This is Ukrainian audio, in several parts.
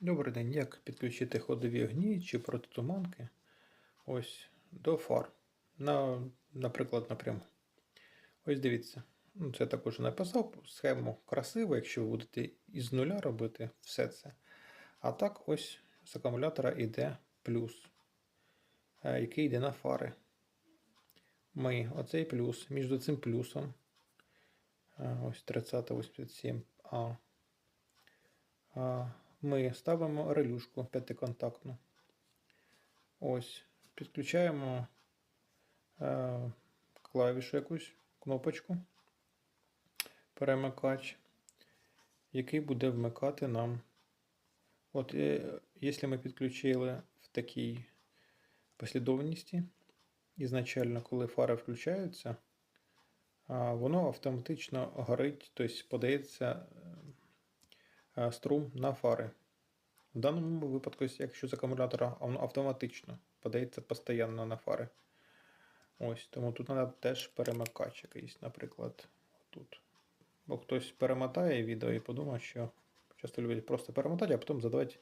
Добрий день. Як підключити ходові огні чи протитуманки ось до фар? На, наприклад, напряму. Ось дивіться. Ну, це також написав схему красиво, якщо ви будете із нуля робити все це. А так, ось з акумулятора йде плюс, е, який йде на фари. Ми оцей плюс між цим плюсом. е, Ось 3087А. Ми ставимо релюшку п'ятиконтактну. Ось. Підключаємо е, клавішу якусь, кнопочку, перемикач, який буде вмикати нам. От, е, якщо ми підключили в такій послідовності, ізначально, коли фари включаються, воно автоматично горить, тобто подається е, струм на фари. В даному випадку, якщо з акумулятора воно автоматично подається постійно на фари. Ось, тому тут треба теж перемикач якийсь, наприклад, тут. Бо хтось перемотає відео і подумає, що часто люблять просто перемотати, а потім задавати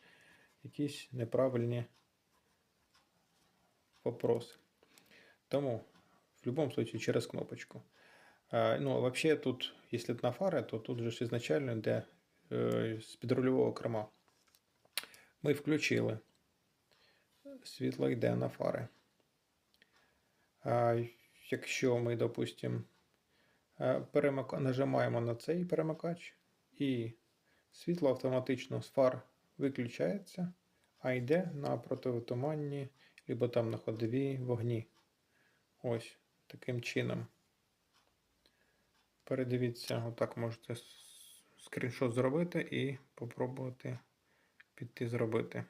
якісь неправильні вопроси. Тому, в будь-якому случае, через кнопочку. А, ну, вообще тут, если на фари, то тут же ж изначально йде е, з підрульового керма. Ми включили. Світло йде на фари. А якщо ми, допустимо, перемик... нажимаємо на цей перемикач, і світло автоматично з фар виключається, а йде на противотуманні, або там на ходові вогні. Ось таким чином. Передивіться, отак можете скріншот зробити і попробувати піти зробити.